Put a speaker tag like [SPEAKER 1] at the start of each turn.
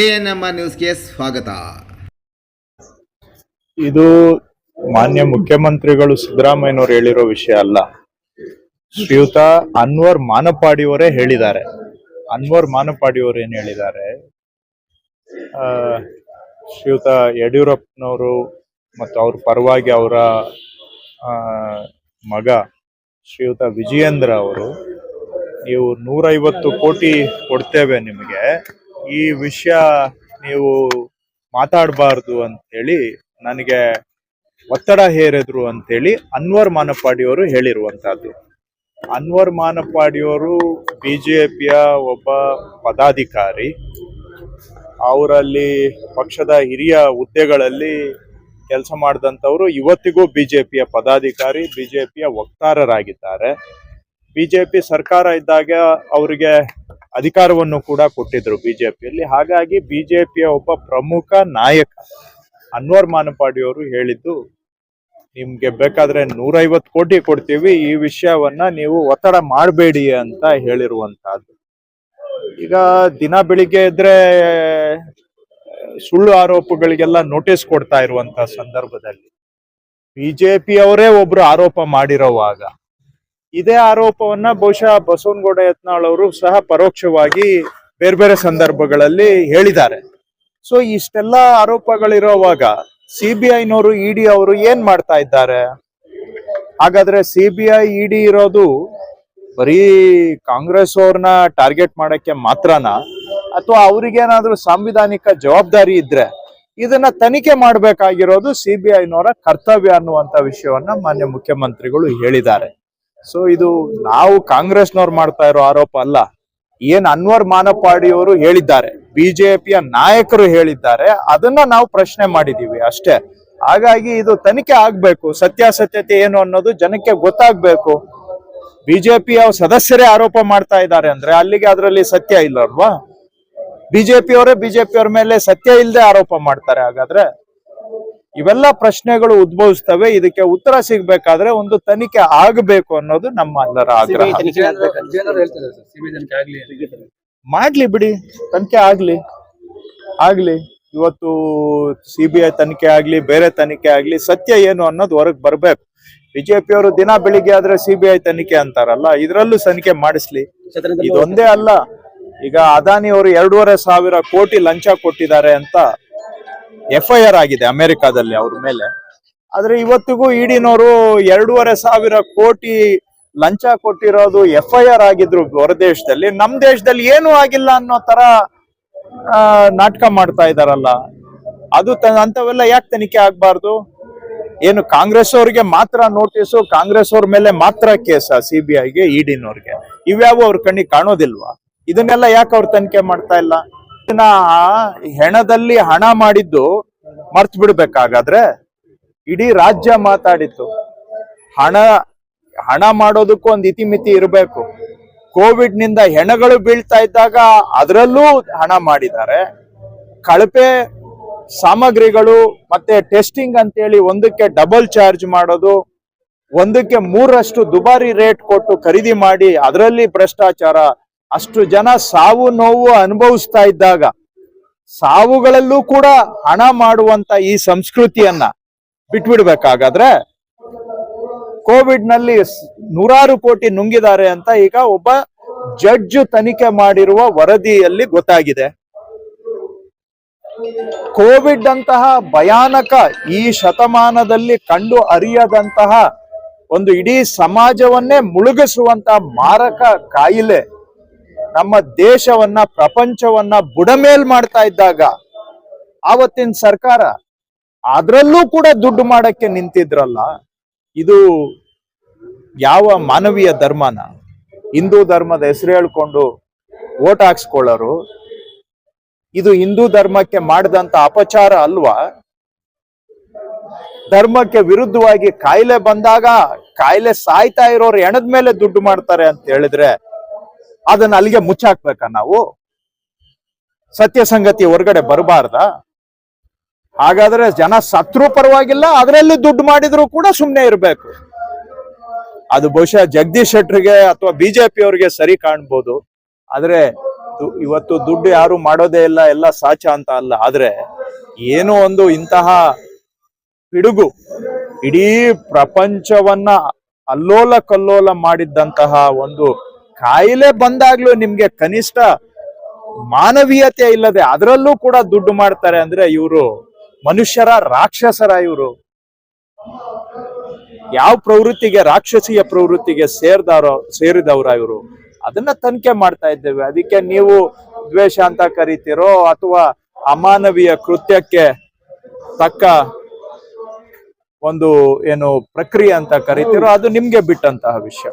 [SPEAKER 1] ANM ನ್ಯೂಸ್ಗೆ ಸ್ವಾಗತ.
[SPEAKER 2] ಇದು ಮಾನ್ಯ ಮುಖ್ಯಮಂತ್ರಿಗಳು ಸಿದ್ದರಾಮಯ್ಯನವರು ಹೇಳಿರೋ ವಿಷಯ ಅಲ್ಲ. ಶ್ರೀಯುತ ಅನ್ವರ್ ಮಾನಪಾಡಿಯವರೇ ಹೇಳಿದ್ದಾರೆ. ಅನ್ವರ್ ಮಾನಪಾಡಿಯವರು ಏನ್ ಹೇಳಿದ್ದಾರೆ? ಶ್ರೀಯುತ ಯಡಿಯೂರಪ್ಪನವರು ಮತ್ತು ಅವ್ರ ಪರವಾಗಿ ಅವರ ಮಗ ಶ್ರೀಯುತ ವಿಜಯೇಂದ್ರ ಅವರು, ನೀವು ನೂರೈವತ್ತು ಕೋಟಿ ಕೊಡ್ತೇವೆ ನಿಮಗೆ. ಈ ವಿಷಯ ನೀವು ಮಾತಾಡಬಾರ್ದು ಅಂತೇಳಿ ನನಗೆ ಒತ್ತಡ ಹೇರಿದ್ರು ಅಂತೇಳಿ ಅನ್ವರ್ ಮಾನಪಾಡಿಯವರು ಹೇಳಿರುವಂತಹದ್ದು ಅನ್ವರ್ ಮಾನಪಾಡಿಯವರು ಬಿಜೆಪಿಯ ಒಬ್ಬ ಪದಾಧಿಕಾರಿ. ಅವರಲ್ಲಿ ಪಕ್ಷದ ಹಿರಿಯ ಹುದ್ದೆಗಳಲ್ಲಿ ಕೆಲಸ ಮಾಡಿದಂಥವರು ಇವತ್ತಿಗೂ ಬಿ ಜೆ ಪಿಯ ಪದಾಧಿಕಾರಿ ಬಿ ಜೆ ಪಿಯ ವಕ್ತಾರರಾಗಿದ್ದಾರೆ. ಬಿ ಜೆ ಪಿ ಸರ್ಕಾರ ಇದ್ದಾಗ ಅವರಿಗೆ ಅಧಿಕಾರವನ್ನು ಕೂಡ ಕೊಟ್ಟಿದ್ರು ಬಿಜೆಪಿಯಲ್ಲಿ. ಹಾಗಾಗಿ ಬಿಜೆಪಿಯ ಒಬ್ಬ ಪ್ರಮುಖ ನಾಯಕ ಅನ್ವರ್ ಮಾನಪಾಡಿಯವರು ಹೇಳಿದ್ದು, ನಿಮ್ಗೆ ಬೇಕಾದ್ರೆ ನೂರೈವತ್ತು ಕೋಟಿ ಕೊಡ್ತೀವಿ, ಈ ವಿಷಯವನ್ನ ನೀವು ಒತ್ತಡ ಮಾಡಬೇಡಿ ಅಂತ ಹೇಳಿರುವಂತಹದ್ದು ಈಗ ದಿನ ಬೆಳಿಗ್ಗೆ ಇದ್ರೆ ಸುಳ್ಳು ಆರೋಪಗಳಿಗೆಲ್ಲ ನೋಟಿಸ್ ಕೊಡ್ತಾ ಇರುವಂತ ಸಂದರ್ಭದಲ್ಲಿ ಬಿಜೆಪಿ ಅವರೇ ಒಬ್ರು ಆರೋಪ ಮಾಡಿರೋವಾಗ ಇದೇ ಆರೋಪವನ್ನ ಬಹುಶಃ ಬಸವನಗೌಡ ಯತ್ನಾಳ್ ಅವರು ಸಹ ಪರೋಕ್ಷವಾಗಿ ಬೇರೆ ಬೇರೆ ಸಂದರ್ಭಗಳಲ್ಲಿ ಹೇಳಿದ್ದಾರೆ. ಸೊ ಇಷ್ಟೆಲ್ಲ ಆರೋಪಗಳಿರೋವಾಗ ಸಿ ಬಿ ಐನವರು ಇಡಿ ಅವರು ಏನ್ ಮಾಡ್ತಾ ಇದ್ದಾರೆ? ಹಾಗಾದ್ರೆ ಸಿ ಬಿ ಐ ಇಡಿ ಇರೋದು ಬರೀ ಕಾಂಗ್ರೆಸ್ ಅವ್ರನ್ನ ಟಾರ್ಗೆಟ್ ಮಾಡಕ್ಕೆ ಮಾತ್ರನಾ? ಅಥವಾ ಅವ್ರಿಗೇನಾದ್ರೂ ಸಾಂವಿಧಾನಿಕ ಜವಾಬ್ದಾರಿ ಇದ್ರೆ ಇದನ್ನ ತನಿಖೆ ಮಾಡಬೇಕಾಗಿರೋದು ಸಿ ಬಿ ಐನವರ ಕರ್ತವ್ಯ ಅನ್ನುವಂತ ವಿಷಯವನ್ನ ಮಾನ್ಯ ಮುಖ್ಯಮಂತ್ರಿಗಳು ಹೇಳಿದ್ದಾರೆ. ಸೊ ಇದು ನಾವು ಕಾಂಗ್ರೆಸ್ನವ್ರು ಮಾಡ್ತಾ ಇರೋ ಆರೋಪ ಅಲ್ಲ. ಏನ್ ಅನ್ವರ್ ಮಾನಪಾಡಿಯವರು ಹೇಳಿದ್ದಾರೆ, ಬಿಜೆಪಿಯ ನಾಯಕರು ಹೇಳಿದ್ದಾರೆ, ಅದನ್ನ ನಾವು ಪ್ರಶ್ನೆ ಮಾಡಿದೀವಿ ಅಷ್ಟೇ. ಹಾಗಾಗಿ ಇದು ತನಿಖೆ ಆಗ್ಬೇಕು, ಸತ್ಯಾಸತ್ಯತೆ ಏನು ಅನ್ನೋದು ಜನಕ್ಕೆ ಗೊತ್ತಾಗ್ಬೇಕು. ಬಿಜೆಪಿಯ ಸದಸ್ಯರೇ ಆರೋಪ ಮಾಡ್ತಾ ಇದ್ದಾರೆ ಅಂದ್ರೆ ಅಲ್ಲಿಗೆ ಅದರಲ್ಲಿ ಸತ್ಯ ಇಲ್ಲ ಅಲ್ವಾ ಬಿಜೆಪಿಯವರೇ ಬಿಜೆಪಿಯವ್ರ ಮೇಲೆ ಸತ್ಯ ಇಲ್ಲದೆ ಆರೋಪ ಮಾಡ್ತಾರೆ ಹಾಗಾದ್ರೆ? ಇವೆಲ್ಲ ಪ್ರಶ್ನೆಗಳು ಉದ್ಭವಿಸ್ತವೆ. ಇದಕ್ಕೆ ಉತ್ತರ ಸಿಗ್ಬೇಕಾದ್ರೆ ಒಂದು ತನಿಖೆ ಆಗಬೇಕು ಅನ್ನೋದು ನಮ್ಮ ಎಲ್ಲರ ಆಗ್ರಹ. ಮಾಡ್ಲಿ ಬಿಡಿ. ತನಿಖೆ ಆಗ್ಲಿ. ಆಗ್ಲಿ. ಇವತ್ತು ಸಿ ಬಿ ಐ ತನಿಖೆ ಆಗ್ಲಿ ಬೇರೆ ತನಿಖೆ ಆಗ್ಲಿ ಸತ್ಯ ಏನು ಅನ್ನೋದು ಹೊರಗೆ ಬರ್ಬೇಕು. ಬಿಜೆಪಿ ಅವರು ದಿನ ಬೆಳಿಗ್ಗೆ ಆದ್ರೆ ಸಿ ಬಿ ಐ ತನಿಖೆ ಅಂತಾರಲ್ಲ ಇದ್ರಲ್ಲೂ ತನಿಖೆ ಮಾಡಿಸ್ಲಿ. ಇದೊಂದೇ ಅಲ್ಲ. ಈಗ ಅದಾನಿ ಅವರು ಎರಡೂವರೆ ಸಾವಿರ ಕೋಟಿ ಲಂಚ ಕೊಟ್ಟಿದ್ದಾರೆ ಅಂತ ಎಫ್ ಐ ಆರ್ ಆಗಿದೆ ಅಮೆರಿಕಾದಲ್ಲಿ ಅವ್ರ ಮೇಲೆ. ಆದ್ರೆ ಇವತ್ತಿಗೂ ಇಡಿನವರು ಎರಡೂವರೆ ಸಾವಿರ ಕೋಟಿ ಲಂಚ ಕೊಟ್ಟಿರೋದು ಎಫ್ ಐ ಆರ್ ಆಗಿದ್ರು ಹೊರ ದೇಶದಲ್ಲಿ. ನಮ್ ದೇಶದಲ್ಲಿ ಏನೂ ಆಗಿಲ್ಲ ಅನ್ನೋ ತರ ನಾಟಕ ಮಾಡ್ತಾ ಇದಾರಲ್ಲ. ಅದು ಅಂತವೆಲ್ಲ ಯಾಕೆ ತನಿಖೆ ಆಗ್ಬಾರ್ದು? ಏನು ಕಾಂಗ್ರೆಸ್ ಅವ್ರಿಗೆ ಮಾತ್ರ ನೋಟಿಸು, ಕಾಂಗ್ರೆಸ್ ಅವ್ರ ಮೇಲೆ ಮಾತ್ರ ಕೇಸ ಸಿ ಬಿ ಐಗೆ ಇಡಿನವ್ರಿಗೆ ಇವ್ಯಾವ ಅವ್ರ ಕಣ್ಣಿಗೆ ಕಾಣೋದಿಲ್ವಾ? ಇದನ್ನೆಲ್ಲ ಯಾಕೆ ಅವ್ರು ತನಿಖೆ ಮಾಡ್ತಾ ಇಲ್ಲ? ಹೆಣದಲ್ಲಿ ಹಣ ಮಾಡಿದ್ದು ಮರ್ತ್ ಬಿಡ್ಬೇಕಾಗಾದ್ರೆ ಇಡೀ ರಾಜ್ಯ ಮಾತಾಡಿತ್ತು. ಹಣ ಹಣ ಮಾಡೋದಕ್ಕೂ ಒಂದು ಇತಿಮಿತಿ ಇರಬೇಕು. ಕೋವಿಡ್ನಿಂದ ಹೆಣಗಳು ಬೀಳ್ತಾ ಇದ್ದಾಗ ಅದರಲ್ಲೂ ಹಣ ಮಾಡಿದ್ದಾರೆ. ಕಳಪೆ ಸಾಮಗ್ರಿಗಳು ಮತ್ತೆ ಟೆಸ್ಟಿಂಗ್ ಅಂತೇಳಿ ಒಂದಕ್ಕೆ ಡಬಲ್ ಚಾರ್ಜ್ ಮಾಡೋದು, ಒಂದಕ್ಕೆ ಮೂರಷ್ಟು ದುಬಾರಿ ರೇಟ್ ಕೊಟ್ಟು ಖರೀದಿ ಮಾಡಿ ಅದರಲ್ಲಿ ಭ್ರಷ್ಟಾಚಾರ ಅಷ್ಟು ಜನ ಸಾವು ನೋವು ಅನುಭವಿಸ್ತಾ ಇದ್ದಾಗ ಸಾವುಗಳಲ್ಲೂ ಕೂಡ ಹಣ ಮಾಡುವಂತ ಈ ಸಂಸ್ಕೃತಿಯನ್ನ ಬಿಟ್ಬಿಡ್ಬೇಕಾಗಾದ್ರೆ ಕೋವಿಡ್ನಲ್ಲಿ ನೂರಾರು ಕೋಟಿ ನುಂಗಿದ್ದಾರೆ ಅಂತ ಈಗ ಒಬ್ಬ ಜಡ್ಜ್ ತನಿಖೆ ಮಾಡಿರುವ ವರದಿಯಲ್ಲಿ ಗೊತ್ತಾಗಿದೆ. ಕೋವಿಡ್ ಅಂತಹ ಭಯಾನಕ ಈ ಶತಮಾನದಲ್ಲಿ ಕಂಡು ಅರಿಯದಂತಹ ಒಂದು ಇಡೀ ಸಮಾಜವನ್ನೇ ಮುಳುಗಿಸುವಂತಹ ಮಾರಕ ಕಾಯಿಲೆ ನಮ್ಮ ದೇಶವನ್ನ, ಪ್ರಪಂಚವನ್ನ ಬುಡಮೇಲ್ ಮಾಡ್ತಾ ಇದ್ದಾಗ ಆವತ್ತಿನ ಸರ್ಕಾರ ಅದರಲ್ಲೂ ಕೂಡ ದುಡ್ಡು ಮಾಡಕ್ಕೆ ನಿಂತಿದ್ರಲ್ಲ, ಇದು ಯಾವ ಮಾನವೀಯ ಧರ್ಮನ? ಹಿಂದೂ ಧರ್ಮದ ಹೆಸರು ಹೇಳ್ಕೊಂಡು ಓಟ್ ಹಾಕ್ಸ್ಕೊಳ್ಳೋರು, ಇದು ಹಿಂದೂ ಧರ್ಮಕ್ಕೆ ಮಾಡಿದಂತ ಅಪಚಾರ ಅಲ್ವಾ? ಧರ್ಮಕ್ಕೆ ವಿರುದ್ಧವಾಗಿ ಕಾಯಿಲೆ ಬಂದಾಗ ಕಾಯಿಲೆ ಸಾಯ್ತಾ ಇರೋರು ಎಣದ ಮೇಲೆ ದುಡ್ಡು ಮಾಡ್ತಾರೆ ಅಂತ ಹೇಳಿದ್ರೆ ಅದನ್ನ ಅಲ್ಲಿಗೆ ಮುಚ್ಚಾಕ್ಬೇಕಾ ನಾವು? ಸತ್ಯ ಸಂಗತಿ ಹೊರಗಡೆ ಬರಬಾರ್ದ? ಹಾಗಾದ್ರೆ ಜನ ಸತ್ರು ಪರವಾಗಿಲ್ಲ, ಅದರಲ್ಲಿ ದುಡ್ಡು ಮಾಡಿದ್ರು ಕೂಡ ಸುಮ್ನೆ ಇರಬೇಕು. ಅದು ಬಹುಶಃ ಜಗದೀಶ್ ಶೆಟ್ಟರ್ಗೆ ಅಥವಾ ಬಿಜೆಪಿ ಅವರಿಗೆ ಸರಿ ಕಾಣ್ಬೋದು. ಆದ್ರೆ ಇವತ್ತು ದುಡ್ಡು ಯಾರು ಮಾಡೋದೇ ಇಲ್ಲ, ಎಲ್ಲ ಸಾಚ ಅಂತ ಅಲ್ಲ. ಆದ್ರೆ ಏನೋ ಒಂದು ಇಂತಹ ಪಿಡುಗು, ಇಡೀ ಪ್ರಪಂಚವನ್ನ ಅಲ್ಲೋಲ ಕಲ್ಲೋಲ ಮಾಡಿದ್ದಂತಹ ಒಂದು ಕಾಯಿಲೆ ಬಂದಾಗ್ಲೂ ನಿಮ್ಗೆ ಕನಿಷ್ಠ ಮಾನವೀಯತೆ ಇಲ್ಲದೆ ಅದರಲ್ಲೂ ಕೂಡ ದುಡ್ಡು ಮಾಡ್ತಾರೆ ಅಂದ್ರೆ ಇವರು ಮನುಷ್ಯರ ರಾಕ್ಷಸರ ಇವರು. ಯಾವ ಪ್ರವೃತ್ತಿಗೆ, ರಾಕ್ಷಸಿಯ ಪ್ರವೃತ್ತಿಗೆ ಸೇರ್ದಾರೋ, ಸೇರಿದವರ ಇವರು. ಅದನ್ನ ತನಿಖೆ ಮಾಡ್ತಾ ಇದ್ದೇವೆ. ಅದಕ್ಕೆ ನೀವು ದ್ವೇಷ ಅಂತ ಕರಿತೀರೋ ಅಥವಾ ಅಮಾನವೀಯ ಕೃತ್ಯಕ್ಕೆ ತಕ್ಕ ಒಂದು ಏನು ಪ್ರಕ್ರಿಯೆ ಅಂತ ಕರಿತೀರೋ ಅದು ನಿಮ್ಗೆ ಬಿಟ್ಟಂತಹ ವಿಷಯ.